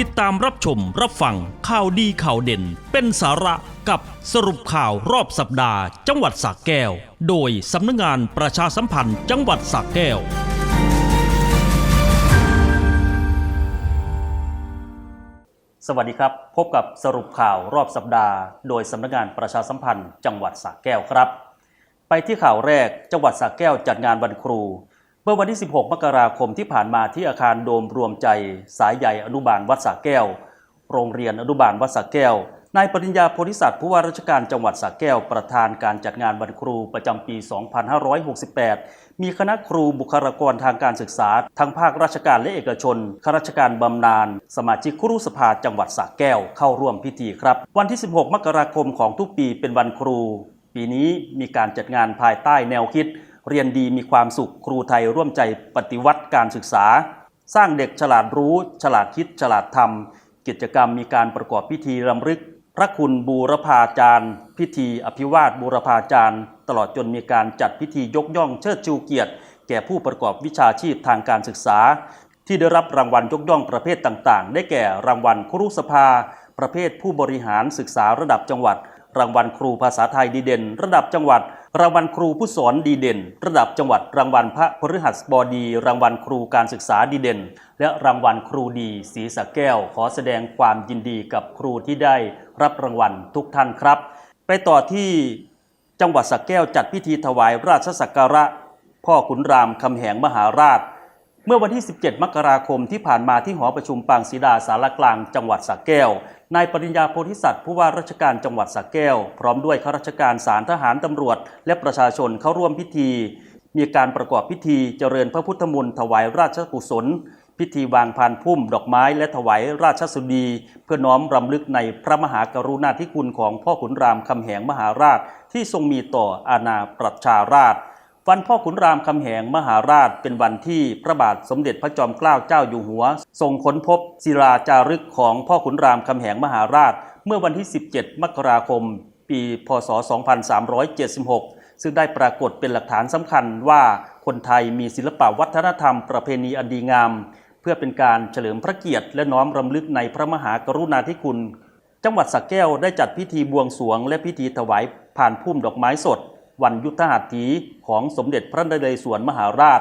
ติดตามรับชมรับฟังข่าวดีข่าวเด่น เป็นสาระกับสรุปข่าวรอบสัปดาห์ จังหวัดสระแก้ว โดยสำนักงานประชาสัมพันธ์จังหวัดสระแก้วสวัสดีครับ พบกับสรุปข่าวรอบสัปดาห์ โดยสำนักงานประชาสัมพันธ์ จังหวัดสระแก้วครับ ไปที่ข่าวแรกจังหวัดสระแก้วจัดงานวันครู เมื่อวันที่ 16 มกราคมที่ผ่านมาที่อาคารโดมรวมใจ สายใหญ่อนุบาลวัดสระแก้ว โรงเรียนอนุบาลวัดสระแก้ว นายปริญญาโพธิสัตว์ผู้ว่าราชการจังหวัดสระแก้วประธานการจัดงานวันครูประจำปี 2568 มีคณะครูบุคลากรทางการศึกษา ทั้งภาคราชการและเอกชนข้าราชการบำนาญสมาชิกครุสภาจังหวัดสระแก้วเข้าร่วมพิธีครับ วันที่ 16 มกราคมของทุกปีเป็นวันครู ปีนี้มีการจัดงานภายใต้แนวคิด เรียนดีมีความสุขครูไทยร่วมใจปฏิวัติการศึกษา สร้างเด็กฉลาดรู้ ฉลาดคิดฉลาดทำกิจกรรมมีการประกอบพิธีรำลึก พระคุณบูรพาจารย์ พิธีอภิวาทบูรพาจารย์ ตลอดจนมีการจัดพิธียกย่องเชิดชูเกียรติ แก่ผู้ประกอบวิชาชีพทางการศึกษา ที่ได้รับรางวัลยกย่องประเภทต่างๆ ได้แก่รางวัลครุสภา ประเภทผู้บริหารศึกษาระดับจังหวัด รางวัลครูภาษาไทยดีเด่น ระดับจังหวัด รางวัลครูผู้สอนดีเด่น ระดับจังหวัดรางวัลพระพฤหัสบดี รางวัลครูการศึกษาดีเด่น และรางวัลครูดีศรีสะแก้ว ขอแสดงความยินดีกับครูที่ได้รับรางวัลทุกท่านครับ ไปต่อที่จังหวัดสะแก้วจัดพิธีถวายราชสักการะ พ่อขุนรามคำแหงมหาราช เมื่อวันที่ 17 มกราคมที่ผ่านมาที่หอประชุมปางศรีดาสารกลางจังหวัดสระแก้ว นายปริญญาโพธิสัตว์ผู้ว่าราชการจังหวัดสระแก้ว พร้อมด้วยข้าราชการศาลทหารตำรวจ และประชาชนเข้าร่วมพิธี มีการประกอบพิธีเจริญพระพุทธมนต์ถวายราชกุศล พิธีวางพานพุ่ม ดอกไม้และถวายราชสุดี เพื่อน้อมรำลึกในพระมหากรุณาธิคุณของพ่อขุนรามคำแหงมหาราชที่ทรงมีต่ออาณาประชาราช วันพ่อขุนรามคำแหงมหาราชเป็นวันที่พระบาทสมเด็จพระจอมเกล้าเจ้าอยู่หัว ทรงค้นพบศิลาจารึกของพ่อขุนรามคำแหงมหาราช เมื่อวันที่ 17 มกราคม ปีพศ 2376 ซึ่งได้ปรากฏเป็นหลักฐานสำคัญว่าคนไทยมีศิลปวัฒนธรรมประเพณีอันดีงาม เพื่อเป็นการเฉลิมพระเกียรติและน้อมรำลึกในพระมหากรุณาธิคุณ จังหวัดสระแก้วได้จัดพิธีบวงสรวง และพิธีถวายผ่านพุ่มดอกไม้สด วันยุทธหัตถีของสมเด็จพระนเรศวรมหาราช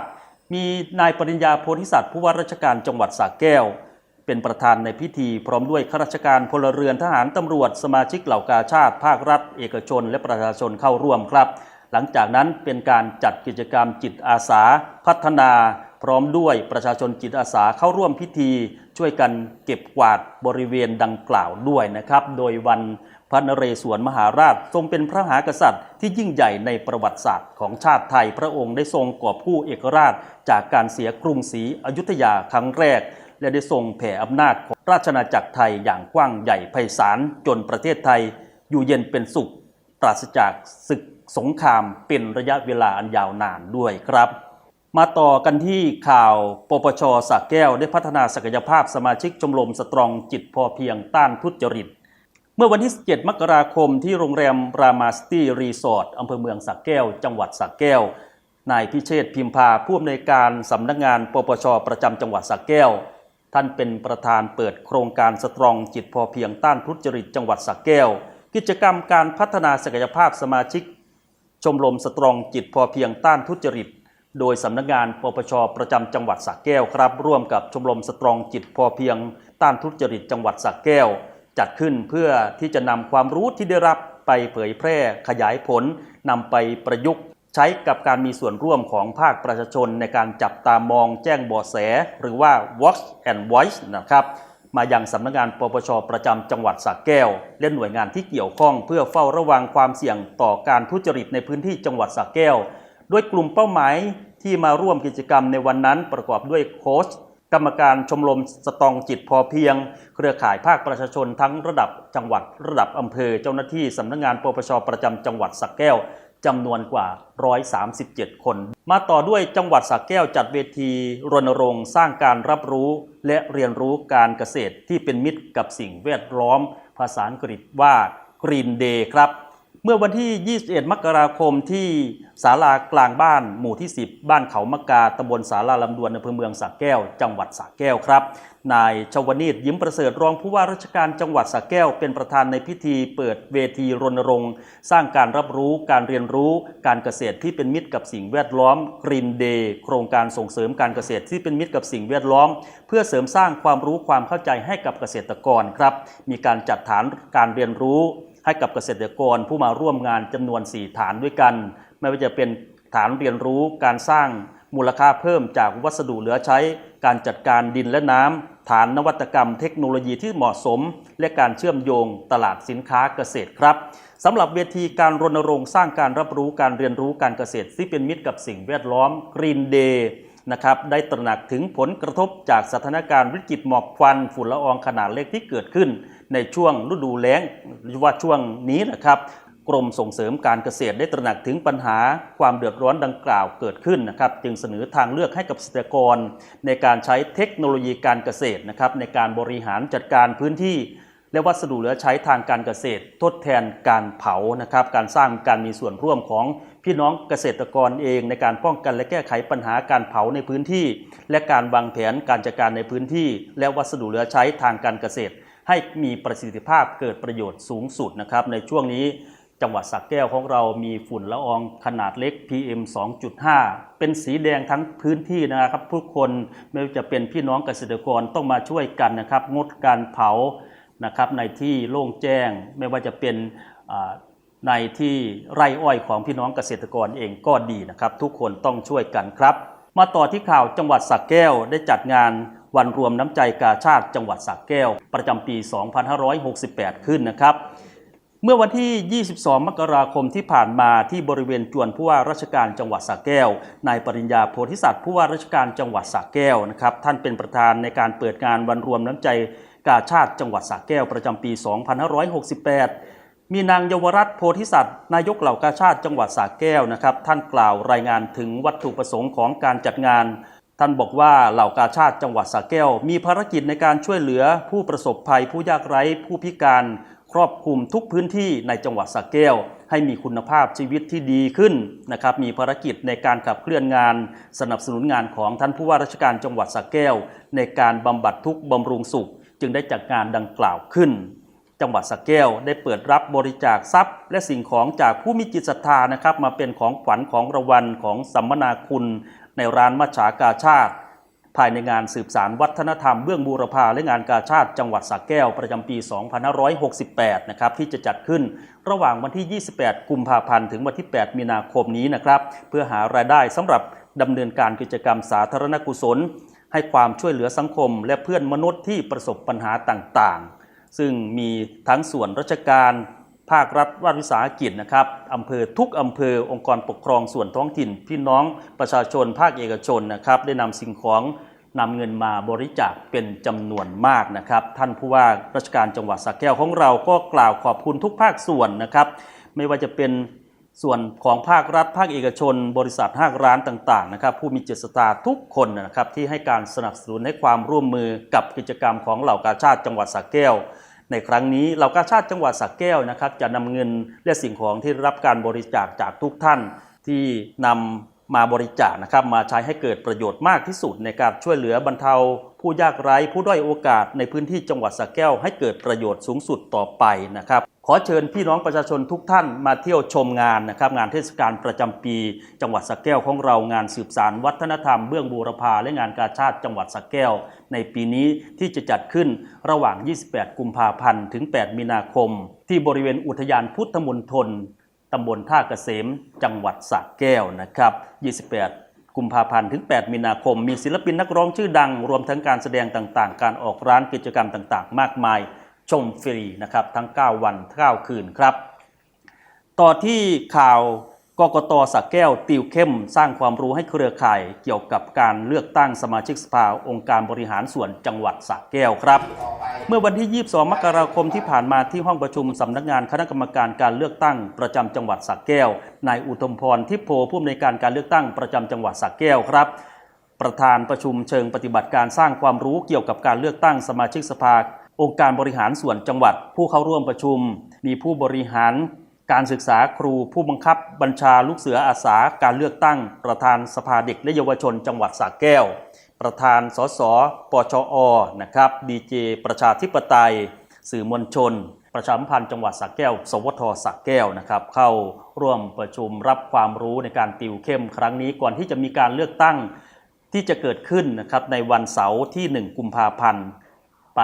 มีนายปริญญาโพธิสัตว์ผู้ว่าราชการจังหวัดสระแก้ว เป็นประธานในพิธีพร้อมด้วยข้าราชการพลเรือนทหารตำรวจสมาชิกเหล่ากาชาติ ภาครัฐ เอกชน และประชาชนเข้าร่วมครับ หลังจากนั้นเป็นการจัดกิจกรรมจิตอาสา พัฒนา พร้อมด้วยประชาชนจิตอาสาเข้าร่วมพิธี ช่วยกันเก็บกวาดบริเวณดังกล่าวด้วยนะครับ โดยวัน พระนเรศวรมหาราชทรงเป็นพระมหากษัตริย์ที่ยิ่งใหญ่ในประวัติศาสตร์ของชาติไทย พระองค์ได้ทรงกอบกู้เอกราช จากการเสียกรุงศรีอยุธยาครั้งแรก และได้ทรงแผ่อำนาจของราชนาจักรไทยอย่างกว้างใหญ่ไพศาลจนประเทศไทย อยู่เย็นเป็นสุข ปราศจากศึกสงครามเป็นระยะเวลาอันยาวนานด้วยครับมาต่อกันที่ข่าว ปปชสระแก้วได้พัฒนาศักยภาพสมาชิกชมรมสตรองจิตพอเพียงต้านทุจริต เมื่อวันที่ 7 มกราคมที่โรงแรมรามาสตี้รีสอร์ทอำเภอเมืองสระแก้ว จังหวัดสระแก้ว นายพิเชษพิมพาผู้อำนวยการสำนักงานปปชประจำจังหวัดสระแก้ว ท่านเป็นประธานเปิดโครงการสตรองจิตพอเพียงต้านทุจริตจังหวัดสระแก้ว กิจกรรมการพัฒนาศักยภาพสมาชิก ชมรมสตรองจิตพอเพียงต้านทุจริต โดยสำนักงานปปชประจำจังหวัดสระแก้วครับ ร่วมกับชมรมสตรองจิตพอเพียงต้านทุจริตจังหวัดสระแก้ว จัดขึ้นเพื่อที่จะนำความรู้ที่ได้รับไปเผยแพร่ขยายผลนำไปประยุกต์ใช้กับการมีส่วนร่วมของภาคประชาชนในการจับตามองแจ้งเบาะแส หรือว่า Watch and Voice นะครับมายังสำนักงานปปชประจำจังหวัดสระแก้ว และหน่วยงานที่เกี่ยวข้องเพื่อเฝ้าระวังความเสี่ยงต่อการทุจริตในพื้นที่จังหวัดสระแก้วโดยกลุ่มเป้าหมายที่มาร่วมกิจกรรมในวันนั้นประกอบด้วยโค้ช กรรมการชมรมสตองจิตพอเพียง เครือข่ายภาคประชาชนทั้งระดับจังหวัดระดับอำเภอเจ้าหน้าที่สำนักงานปปชประจำจังหวัดสระแก้วจำนวนกว่า 137 คน มาต่อด้วยจังหวัดสระแก้วจัดเวที รณรงค์สร้างการรับรู้ และเรียนรู้การเกษตรที่เป็นมิตรกับสิ่งแวดล้อม ภาษาอังกฤษว่า Green Day ครับ เมื่อวันที่ 21 มกราคมที่ศาลากลางบ้านหมู่ที่ 10 บ้านเขามะกาตำบลศาลาลำดวนอำเภอเมืองสระแก้ว จังหวัดสระแก้วครับ นายชวนิตยิ้มประเสริฐรองผู้ว่าราชการจังหวัดสระแก้ว เป็นประธานในพิธีเปิดเวทีรณรงค์ สร้างการรับรู้การเรียนรู้การเกษตรที่เป็นมิตรกับสิ่งแวดล้อม Green Day โครงการส่งเสริมการเกษตรที่เป็นมิตรกับสิ่งแวดล้อม เพื่อเสริมสร้างความรู้ความเข้าใจให้กับเกษตรกรครับ มีการจัดฐานการเรียนรู้ ให้กับเกษตรกรผู้มาร่วมงานจำนวน 4 ฐานด้วยกัน ไม่ว่าจะเป็นฐานเรียนรู้การสร้างมูลค่าเพิ่มจากวัสดุเหลือใช้ การจัดการดินและน้ำ ฐานนวัตกรรมเทคโนโลยีที่เหมาะสม และการเชื่อมโยงตลาดสินค้าเกษตรครับสำหรับเวทีการรณรงค์สร้างการรับรู้การเรียนรู้การเกษตร ที่เป็นมิตรกับสิ่งแวดล้อม Green Day นะครับได้ตระหนักถึงผลกระทบจากสถานการณ์วิกฤตหมอกควันฝุ่นละอองขนาดเล็กที่เกิดขึ้น ในช่วงฤดูแล้งหรือว่าช่วงนี้นะครับกรมส่งเสริมการเกษตรได้ตระหนักถึงปัญหาความเดือดร้อนดังกล่าวเกิดขึ้นนะครับ จึงเสนอทางเลือกให้กับเกษตรกร ในการใช้เทคโนโลยีการเกษตรนะครับ ในการบริหารจัดการพื้นที่ และวัสดุเหลือใช้ทางการเกษตร ทดแทนการเผานะครับ การสร้างการมีส่วนร่วมของพี่น้องเกษตรกรเอง ในการป้องกันและแก้ไขปัญหาการเผาในพื้นที่ และการวางแผนการจัดการในพื้นที่ และวัสดุเหลือใช้ทางการเกษตร ให้มีประสิทธิภาพเกิดประโยชน์สูงสุดนะครับในช่วงนี้จังหวัดสระแก้วของเรามีฝุ่นละอองขนาดเล็ก PM 2.5 เป็นสีแดงทั้งพื้นที่นะครับทุกคนไม่ว่าจะเป็นพี่น้องเกษตรกรต้องมาช่วยกันนะครับ งดการเผานะครับในที่โล่งแจ้งไม่ว่าจะเป็นในที่ไร่อ้อยของพี่น้องเกษตรกรเองก็ดีนะครับ ทุกคนต้องช่วยกันครับ มาต่อที่ข่าวจังหวัดสระแก้วได้จัดงาน วันรวมน้ำใจกาชาติจังหวัดสระแก้ว ประจำปี 2568 ขึ้นนะครับเมื่อวันที่ 22 มกราคมที่ผ่านมาที่บริเวณจวนผู้ว่าราชการจังหวัดสระแก้ว นายปริญญาโพธิสัตว์ผู้ว่าราชการจังหวัดสระแก้วนะครับ ท่านเป็นประธานในการเปิดงานวันรวมน้ำใจกาชาติจังหวัดสระแก้วประจำปี 2568 มีนางเยาวรัตน์โพธิสัตว์นายกเหล่ากาชาติจังหวัดสระแก้วนะครับ ท่านกล่าวรายงานถึงวัตถุประสงค์ของการจัดงาน ท่านบอกว่าเหล่ากาชาติจังหวัดสระแก้ว มีภารกิจในการช่วยเหลือผู้ประสบภัยผู้ยากไร้ผู้พิการครอบคลุมทุกพื้นที่ในจังหวัดสระแก้ว ให้มีคุณภาพชีวิตที่ดีขึ้นนะครับมีภารกิจในการขับเคลื่อนงาน สนับสนุนงานของท่านผู้ว่าราชการจังหวัดสระแก้ว ในการบำบัดทุกบำรุงสุข จึงได้จัดงานดังกล่าวขึ้น จังหวัดสระแก้วได้เปิดรับบริจาคทรัพย์ และสิ่งของจากผู้มีจิตศรัทธานะครับมาเป็นของขวัญของรางวัลของสัมมนาคุณ ในร้านมัจฉากาชาติ ภายในงานสืบสารวัฒนธรรมเบื้องบูรพาและงานกาชาติจังหวัดสระแก้วประจำปี 2568 นะครับที่จะจัดขึ้นระหว่างวันที่ 28 กุมภาพันธ์ถึงวันที่ 8 มีนาคมนี้นะครับเพื่อหารายได้สำหรับดำเนินการกิจกรรมสาธารณกุศล ให้ความช่วยเหลือสังคม และเพื่อนมนุษย์ที่ประสบปัญหาต่างๆ ซึ่งมีทั้งส่วนราชการ ภาครัฐรัฐวิสาหกิจนะครับอำเภอทุกอำเภอองค์กรปกครองส่วนท้องถิ่น พี่น้องประชาชน ภาคเอกชนนะครับ ได้นำสิ่งของนำเงินมาบริจาคเป็นจำนวนมากนะครับ ท่านผู้ว่าราชการจังหวัดสระแก้วของเราก็กล่าวขอบคุณทุกภาคส่วนนะครับ ไม่ว่าจะเป็นส่วนของภาครัฐ ภาคเอกชน บริษัทห้างร้านต่างๆนะครับ ผู้มีจิตศรัทธาทุกคนนะครับที่ให้การสนับสนุนให้ความร่วมมือกับกิจกรรมของเหล่ากาชาติจังหวัดสระแก้ว ในครั้งนี้เหล่ากาชาติจังหวัดสักแก้วนะครับ จะนำเงินและสิ่งของที่รับการบริจาคจากทุกท่านที่นำมาบริจาคนะครับมาใช้ให้เกิดประโยชน์มากที่สุดในการช่วยเหลือบรรเทา ผู้ยากไร้ผู้ด้อยโอกาสในพื้นที่จังหวัดสระแก้วให้เกิดประโยชน์สูงสุดต่อไปนะครับ ขอเชิญพี่น้องประชาชนทุกท่านมาเที่ยวชมงานนะครับงานเทศกาลประจำปี จังหวัดสระแก้วของเรางานสืบสารวัฒนธรรมเบื้องบูรพาและงานกาชาติจังหวัดสระแก้ว ในปีนี้ที่จะจัดขึ้นระหว่าง 28 กุมภาพันธ์ถึง 8 มีนาคม ที่บริเวณอุทยานพุทธมณฑลตำบลท่าเกษม จังหวัดสระแก้วนะครับ 28กุมภาพันธ์ถึง 8 มีนาคม มีศิลปินนักร้องชื่อดัง รวมทั้งการแสดงต่างๆ การออกร้านกิจกรรมต่างๆ มากมาย ชมฟรีนะครับทั้ง 9 วัน 9 คืนครับต่อที่ข่าวกกตสักแก้วติวเข้ม สร้างความรู้ให้เครือข่ายเกี่ยวกับการเลือกตั้งสมาชิกสภาองค์การบริหารส่วนจังหวัดสระแก้วครับ เมื่อวันที่ 22 มกราคมที่ผ่านมาที่ห้องประชุมสำนักงานคณะกรรมการการเลือกตั้งประจำจังหวัดสระแก้วนายอุทมพรทิพโพผู้อำนวยการการเลือกตั้งประจำจังหวัดสระแก้วครับ ประธานประชุมเชิงปฏิบัติการสร้างความรู้เกี่ยวกับการเลือกตั้งสมาชิกสภา องค์การบริหารส่วนจังหวัด ผู้เข้าร่วมประชุม มีผู้บริหารการศึกษาครูผู้บังคับบัญชาลูกเสืออาสาการเลือกตั้ง ประธานสภาเด็กและเยาวชน จังหวัดสระแก้ว ประธานสสปชอนะครับดีเจประชาธิปไตย สื่อมวลชน ประชาสัมพันธ์จังหวัดสระแก้ว สวทสระแก้วนะครับเข้าร่วมประชุมรับความรู้ในการติวเข้มครั้งนี้ก่อนที่จะมีการเลือกตั้งที่จะเกิดขึ้นนะครับในวันเสาร์ที่ 1 กุมภาพันธ์ ไป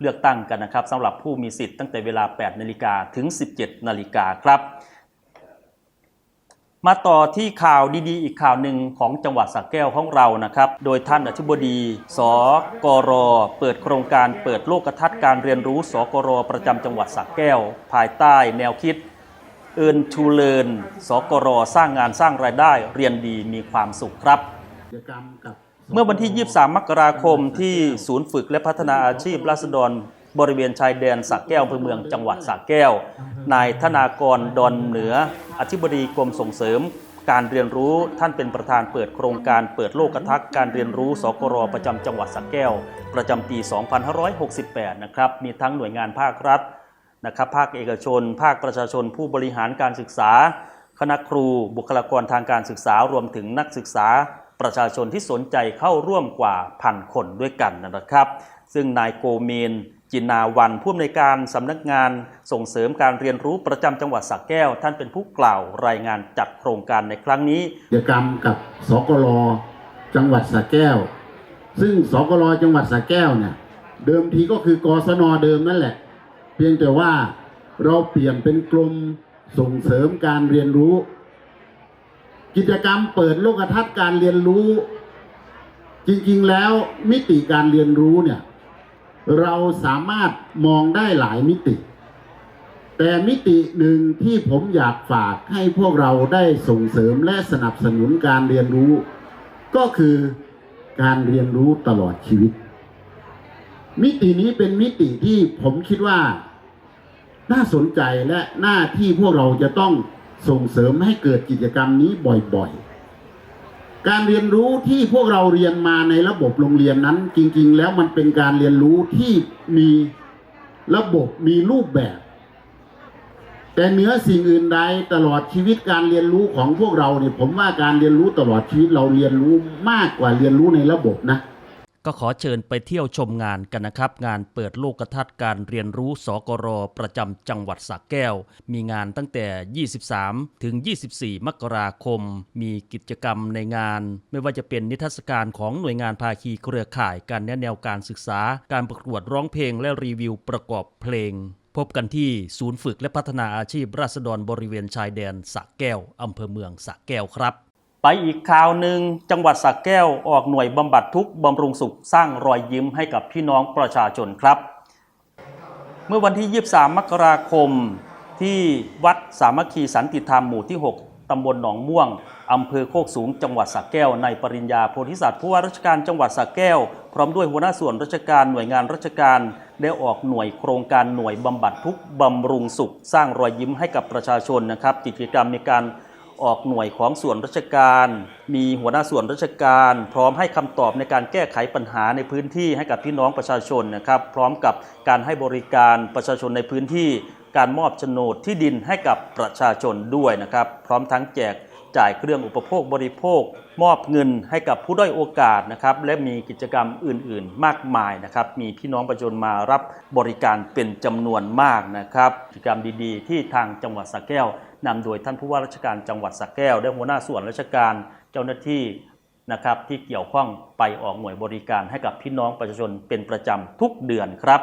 เลือกตั้งกันนะครับสำหรับผู้มีสิทธิ์ตั้งแต่เวลา 8 นาฬิกาถึง 17 นาฬิกาครับ มาต่อที่ข่าวดีๆ อีกข่าวหนึ่งของจังหวัดสระแก้วของเรานะครับ โดยท่านอธิบดีสกร เปิดโครงการเปิดโลกทัศน์การเรียนรู้สกร ประจำจังหวัดสระแก้ว ภายใต้แนวคิดเอินทูเลินสกร สร้างงานสร้างรายได้เรียนดีมีความสุขครับกิจกรรมกับ เมื่อวันที่ 23 มกราคมที่ศูนย์ฝึกและพัฒนาอาชีพราษฎรบริเวณชายแดนสระแก้วอำเภอเมืองจังหวัดสระแก้ว นายธนากรดอนเหนือ อธิบดีกรมส่งเสริม การเรียนรู้ท่านเป็นประธานเปิดโครงการเปิดโลกทัศน์การเรียนรู้สกรประจำจังหวัดสระแก้ว ประจำปี 2568 นะครับ มีทั้งหน่วยงานภาครัฐนะครับภาคเอกชน ภาคประชาชน ผู้บริหารการศึกษา คณะครูบุคลากรทางการศึกษารวมถึงนักศึกษา ประชาชนที่สนใจเข้าร่วมกว่าพันคนด้วยกันนะครับ ซึ่งนายโกเมนจินาวันผู้อำนวยการสำนักงานส่งเสริมการเรียนรู้ประจำจังหวัดสระแก้ว ท่านเป็นผู้กล่าวรายงานจัดโครงการในครั้งนี้กิจกรรมกับสกลจังหวัดสระแก้ว ซึ่งสกลจังหวัดสระแก้วเนี่ยเดิมทีก็คือกศนเดิมนั่นแหละ เพียงแต่ว่าเราเปลี่ยนเป็นกรมส่งเสริมการเรียนรู้ กิจกรรมเปิดโลกทัศน์การเรียนรู้ จริงๆแล้วมิติการเรียนรู้เนี่ย เราสามารถมองได้หลายมิติ แต่มิติหนึ่งที่ผมอยากฝากให้พวกเราได้ส่งเสริมและสนับสนุนการเรียนรู้ ก็คือการเรียนรู้ตลอดชีวิต มิตินี้เป็นมิติที่ผมคิดว่า น่าสนใจและหน้าที่พวกเราจะต้อง ส่งเสริมให้เกิดกิจกรรมนี้บ่อยๆ การเรียนรู้ที่พวกเราเรียนมาในระบบโรงเรียนนั้น จริง ๆ แล้วมันเป็นการเรียนรู้ที่มีระบบมีรูปแบบ แต่เหนือสิ่งอื่นใดตลอดชีวิตการเรียนรู้ของพวกเราเนี่ยผมว่าการเรียนรู้ตลอดชีวิตเราเรียนรู้มากกว่าเรียนรู้ในระบบนะ ก็ขอเชิญไปเที่ยวชมงานกันนะครับ งานเปิดโลกทัศน์การเรียนรู้สกรประจำจังหวัดสระแก้ว มีงานตั้งแต่ 23 ถึง 24 มกราคม มีกิจกรรมในงาน ไม่ว่าจะเป็นนิทรรศการของหน่วยงานภาคีเครือข่ายการแนะแนวการศึกษา การประกวดร้องเพลงและรีวิวประกอบเพลง พบกันที่ศูนย์ฝึกและพัฒนาอาชีพราษฎรบริเวณชายแดนสระแก้วอำเภอเมืองสระแก้วครับ ไปอีกข่าวหนึ่งจังหวัดสระแก้วออกหน่วยบำบัดทุกบำรุงสุขสร้างรอยยิ้มให้กับพี่น้องประชาชนครับ เมื่อวันที่ 23 มกราคม ที่วัดสามัคคีสันติธรรมหมู่ที่ 6 ตำบลหนองม่วง อำเภอโคกสูง จังหวัดสระแก้ว ในปริญญาโพธิสัตว์ผู้ว่าราชการจังหวัดสระแก้ว พร้อมด้วยหัวหน้าส่วนราชการหน่วยงานราชการ ได้ออกหน่วยโครงการหน่วยบำบัดทุกบำรุงสุข สร้างรอยยิ้มให้กับประชาชนนะครับกิจกรรมในการ ออกหน่วยของส่วนราชการ มีหัวหน้าส่วนราชการ พร้อมให้คำตอบในการแก้ไขปัญหาในพื้นที่ให้กับพี่น้องประชาชนนะครับ พร้อมกับการให้บริการประชาชนในพื้นที่ การมอบโฉนดที่ดินให้กับประชาชนด้วยนะครับ พร้อมทั้งแจกจ่ายเครื่องอุปโภคบริโภค มอบเงินให้กับผู้ด้อยโอกาสนะครับและมีกิจกรรมอื่น ๆ มากมายนะครับมีพี่น้องประชาชนมารับบริการเป็นจำนวนมากนะครับกิจกรรมดีๆ ที่ทางจังหวัดสระแก้ว นำโดยท่านผู้ว่าราชการจังหวัดสระแก้ว และหัวหน้าส่วนราชการเจ้าหน้าที่นะครับที่เกี่ยวข้องไปออกหน่วยบริการให้กับพี่น้องประชาชนเป็นประจำทุกเดือนครับ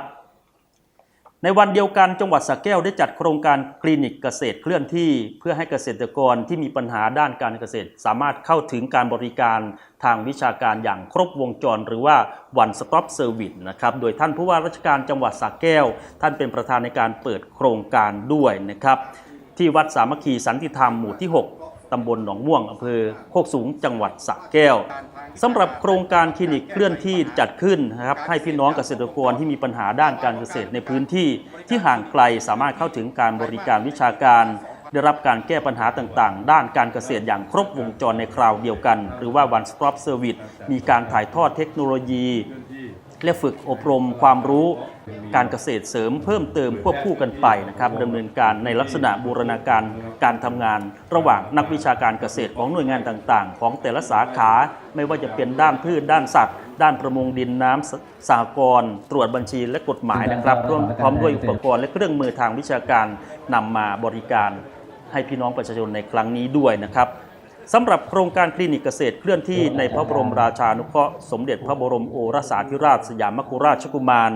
ในวันเดียวกันจังหวัดสระแก้วได้จัดโครงการคลินิกเกษตรเคลื่อนที่ เพื่อให้เกษตรกรที่มีปัญหาด้านการเกษตร สามารถเข้าถึงการบริการทางวิชาการอย่างครบวงจร หรือว่า one stop service นะครับโดยท่านผู้ว่าราชการจังหวัดสระแก้ว ท่านเป็นประธานในการเปิดโครงการด้วยนะครับ ที่วัดสามัคคีสันติธรรมหมู่ที่ 6 ตำบลหนองม่วงอำเภอโคกสูงจังหวัดสระแก้วสำหรับโครงการคลินิกเคลื่อนที่จัดขึ้นนะครับให้พี่น้องเกษตรกรที่มีปัญหาด้านการเกษตรในพื้นที่ที่ห่างไกลสามารถเข้าถึงการบริการวิชาการ ได้รับการแก้ปัญหาต่างๆ ด้านการเกษตรอย่างครบวงจรในคราวเดียวกัน หรือว่า one stop service มีการถ่ายทอดเทคโนโลยี และฝึกอบรมความรู้ การเกษตรเสริมเพิ่มเติมควบคู่กันไปนะครับดำเนินการในลักษณะบูรณาการการทำงาน ระหว่างนักวิชาการเกษตรของหน่วยงานต่างๆ ของแต่ละสาขาไม่ว่าจะเป็นด้านพืชด้านสัตว์ ด้านประมงดินน้ำสสหกรณ์ตรวจบัญชีและกฎหมายนะครับร่วมพร้อมด้วยอุปกรณ์และเครื่องมือทางวิชาการนำมาบริการ ให้พี่น้องประชาชนในครั้งนี้ด้วยนะครับสำหรับโครงการคลินิกเกษตรเคลื่อนที่ในพระบรมราชานุเคราะห์สมเด็จพระบรมโอรสาธิราชสยามกุฎราชกุมาร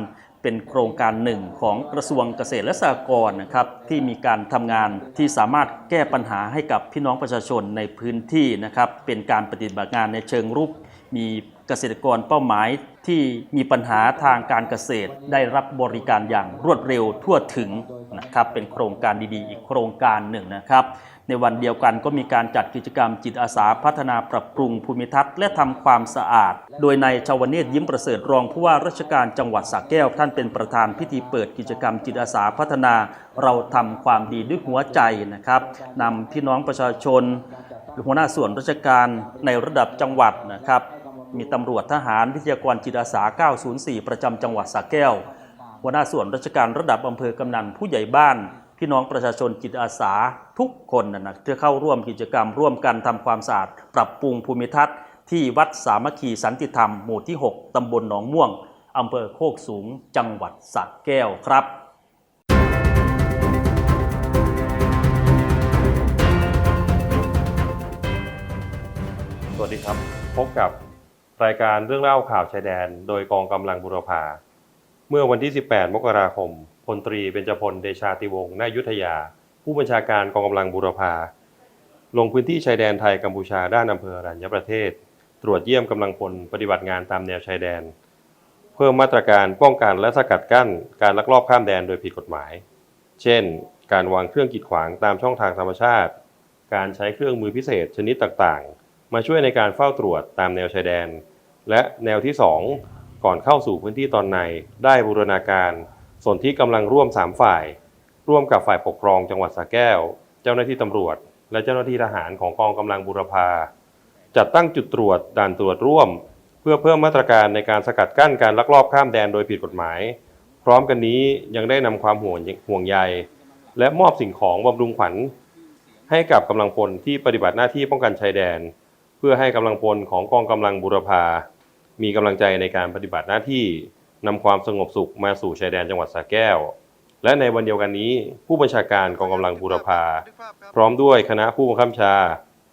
เป็นโครงการหนึ่งของกระทรวงเกษตรและสหกรณ์นะครับที่มีการทำงานที่สามารถแก้ปัญหาให้กับพี่น้องประชาชนในพื้นที่นะครับเป็นการปฏิบัติงานในเชิงรุกมีเกษตรกรเป้าหมายที่มีปัญหาทางการเกษตรได้รับบริการอย่างรวดเร็วทั่วถึงนะครับเป็นโครงการดีๆ อีกโครงการหนึ่งนะครับ ในวันเดียวกันก็มีการจัดกิจกรรมจิตอาสาพัฒนาปรับปรุงภูมิทัศน์และทำความสะอาด โดยนายชาวเนศยิ้มประเสริฐรองผู้ว่าราชการจังหวัดสระแก้วท่านเป็นประธานพิธีเปิดกิจกรรมจิตอาสาพัฒนา เราทำความดีด้วยหัวใจนะครับนำพี่น้องประชาชนหัวหน้าส่วนราชการในระดับจังหวัดนะครับ มีตำรวจทหารวิทยากรจิตอาสา 904 ประจำจังหวัดสระแก้ว หัวหน้าส่วนราชการระดับอำเภอกำนันผู้ใหญ่บ้าน พี่น้องประชาชนจิตอาสาทุกคนนะนะที่เข้าร่วมกิจกรรม ร่วมกันทำความสะอาดปรับปรุงภูมิทัศน์ ที่วัดสามัคคีสันติธรรมหมู่ที่ 6ตำบลหนองม่วงอำเภอโคกสูง จังหวัดสระแก้วครับสวัสดีครับ พบกับรายการเรื่องเล่าข่าวชายแดน โดยกองกำลังบุรพา เมื่อวันที่ 18 มกราคม พลตรีเบญจพลเดชาติวงศ์นายุทธยา ผู้บัญชาการกองกำลังบุรพา ลงพื้นที่ชายแดนไทยกัมพูชาด้านอำเภออรัญญประเทศ ตรวจเยี่ยมกำลังพลปฏิบัติงานตามแนวชายแดน เพิ่มมาตรการป้องกันและสกัดกั้นการลักลอบข้ามแดนโดยผิดกฎหมาย เช่น การวางเครื่องกีดขวางตามช่องทางธรรมชาติ การใช้เครื่องมือพิเศษชนิดต่างๆ มาช่วยในการเฝ้าตรวจตามแนวชายแดน และแนวที่ 2 ก่อนเข้าสู่พื้นที่ตอนในได้บูรณาการ ส่วนที่กำลังร่วม 3 ฝ่าย ร่วมกับฝ่ายปกครองจังหวัดสระแก้ว เจ้าหน้าที่ตำรวจ และเจ้าหน้าที่ทหารของกองกำลังบูรพาจัดตั้งจุดตรวจด่านตรวจร่วม เพื่อเพิ่มมาตรการในการสกัดกั้นการลักลอบข้ามแดนโดยผิดกฎหมาย พร้อมกันนี้ยังได้นำความห่วงห่วงใย และมอบสิ่งของบำรุงขวัญให้กับกำลังพลที่ปฏิบัติหน้าที่ป้องกันชายแดน เพื่อให้กำลังพลของกองกำลังบุรพามีกำลังใจในการปฏิบัติหน้าที่ นำความสงบสุขมาสู่ชายแดนจังหวัดสระแก้ว และในวันเดียวกันนี้ ผู้บัญชาการกองกำลังบุรพา พร้อมด้วยคณะผู้บังคับบัญชา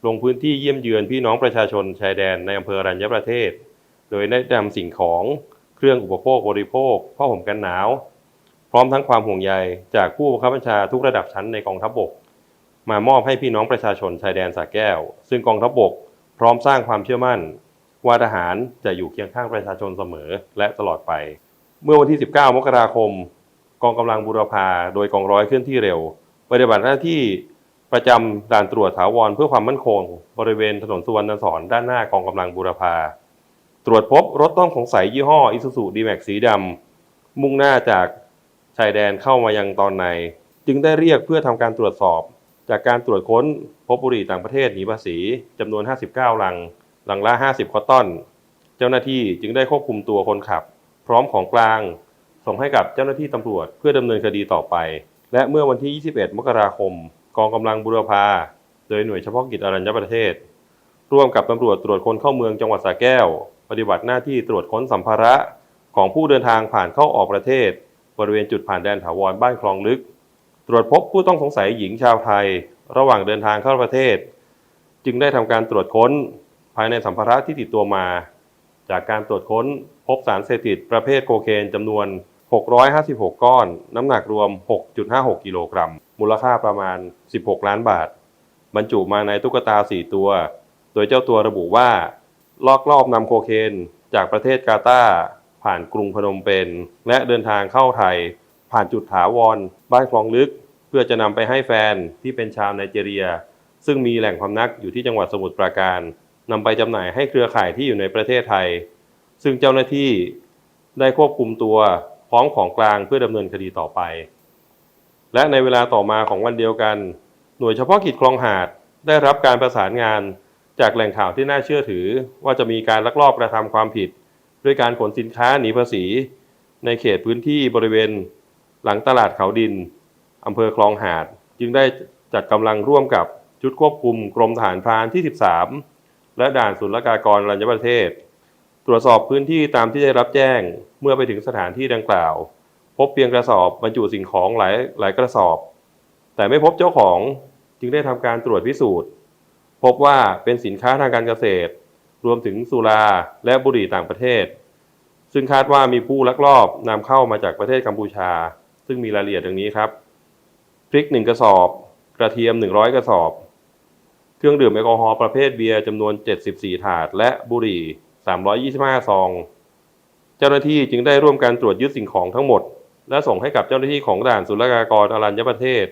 ลงพื้นที่เยี่ยมเยือนพี่น้องประชาชนชายแดนในอำเภออรัญญประเทศ โดยได้นำสิ่งของเครื่องอุปโภคบริโภคผ้าห่มกันหนาว พร้อมทั้งความห่วงใยจากผู้บังคับบัญชาทุกระดับชั้นในกองทัพบก มามอบให้พี่น้องประชาชนชายแดนสระแก้ว ซึ่งกองทัพบกพร้อมสร้างความเชื่อมั่น ว่าทหารจะอยู่เคียงข้างประชาชนเสมอและตลอดไป เมื่อวันที่ 19 มกราคม กองกำลังบูรพาโดยกองร้อยเคลื่อนที่เร็ว ปฏิบัติหน้าที่ประจำด่านตรวจถาวรเพื่อความมั่นคง บริเวณถนนสุวรรณสอนด้านหน้ากองกำลังบูรพาตรวจพบรถต้องสงสัยยี่ห้ออิซูซูดีแม็กสีดำมุ่งหน้าจากชายแดนเข้ามายังตอนใน จึงได้เรียกเพื่อทำการตรวจสอบ จากการตรวจค้นพบบุหรี่ต่างประเทศหนีภาษีจำนวน 59 ลัง หลังละ 50 คอตตอน เจ้าหน้าที่จึงได้ควบคุมตัวคนขับ พร้อมของกลาง ส่งให้กับเจ้าหน้าที่ตำรวจเพื่อดำเนินคดีต่อไป และเมื่อวันที่ 21 มกราคม กองกำลังบุรพา โดยหน่วยเฉพาะกิจอรัญญประเทศ ร่วมกับตำรวจตรวจคนเข้าเมืองจังหวัดสระแก้ว ปฏิบัติหน้าที่ตรวจค้นสัมภาระของผู้เดินทางผ่านเข้าออกประเทศ บริเวณจุดผ่านแดนถาวรบ้านคลองลึก ตรวจพบผู้ต้องสงสัยหญิงชาวไทย ระหว่างเดินทางเข้าประเทศ จึงได้ทำการตรวจค้น ภายในสัมภาระที่ติดตัวมา จากการตรวจค้นพบสารเสพติดประเภทโคเคนจำนวน 656 ก้อน น้ำหนักรวม 6.56 กิโลกรัม มูลค่าประมาณ 16 ล้านบาท บรรจุมาในตุ๊กตา 4 ตัว โดยเจ้าตัวระบุว่า ลอกลอบนำโคเคนจากประเทศกาตาร์ผ่านกรุงพนมเปญและเดินทางเข้าไทย ผ่านจุดถาวร บ้านคลองลึก เพื่อจะนำไปให้แฟนที่เป็นชาวไนจีเรีย ซึ่งมีแหล่งพำนักอยู่ที่จังหวัดสมุทรปราการ นำไปจำหน่ายให้เครือข่ายที่อยู่ในประเทศไทย ซึ่งเจ้าหน้าที่ได้ควบคุมตัวพร้อมของกลางเพื่อดำเนินคดีต่อไป และในเวลาต่อมาของวันเดียวกัน หน่วยเฉพาะกิจคลองหาดได้รับการประสานงานจากแหล่งข่าวที่น่าเชื่อถือ ว่าจะมีการลักลอบกระทำความผิด ด้วยการขนสินค้าหนีภาษี ในเขตพื้นที่บริเวณ หลังตลาดเขาดินอำเภอคลองหาด จึงได้จัดกำลังร่วมกับชุดควบคุมกรมทหารพรานที่ 13 และด่านศุลกากรรัญญประเทศ ตรวจสอบพื้นที่ตามที่ได้รับแจ้งเมื่อไปถึงสถานที่ดังกล่าว พบเพียงกระสอบบรรจุสิ่งของหลายหลายกระสอบ แต่ไม่พบเจ้าของจึงได้ทำการตรวจพิสูจน์ พบว่าเป็นสินค้าทางการเกษตร รวมถึงสุราและบุหรี่ต่างประเทศ ซึ่งคาดว่ามีผู้ลักลอบนำเข้ามาจากประเทศกัมพูชา ซึ่งมีรายละเอียดดังนี้ครับพริก 1 กระสอบ กระเทียม 100 กระสอบ เครื่องดื่มแอลกอฮอล์ประเภทเบียร์จำนวน 74 ถาด และบุหรี่ 325 ซอง เจ้าหน้าที่จึงได้ร่วมการตรวจยึดสิ่งของทั้งหมด และส่งให้กับเจ้าหน้าที่ของด่านศุลกากรอรัญญประเทศ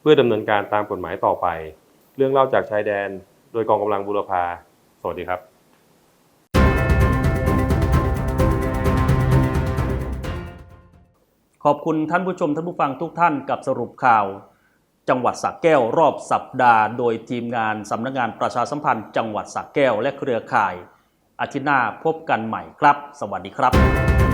เพื่อดำเนินการตามกฎหมายต่อไป เรื่องเล่าจากชายแดน โดยกองกำลังบุรพา สวัสดีครับขอบคุณท่านผู้ชมท่านผู้ฟังทุกท่านกับสรุปข่าว จังหวัดสระแก้วรอบสัปดาห์ โดยทีมงานสำนักงานประชาสัมพันธ์ จังหวัดสระแก้วและเครือข่าย อาทิตย์หน้าพบกันใหม่ครับ สวัสดีครับ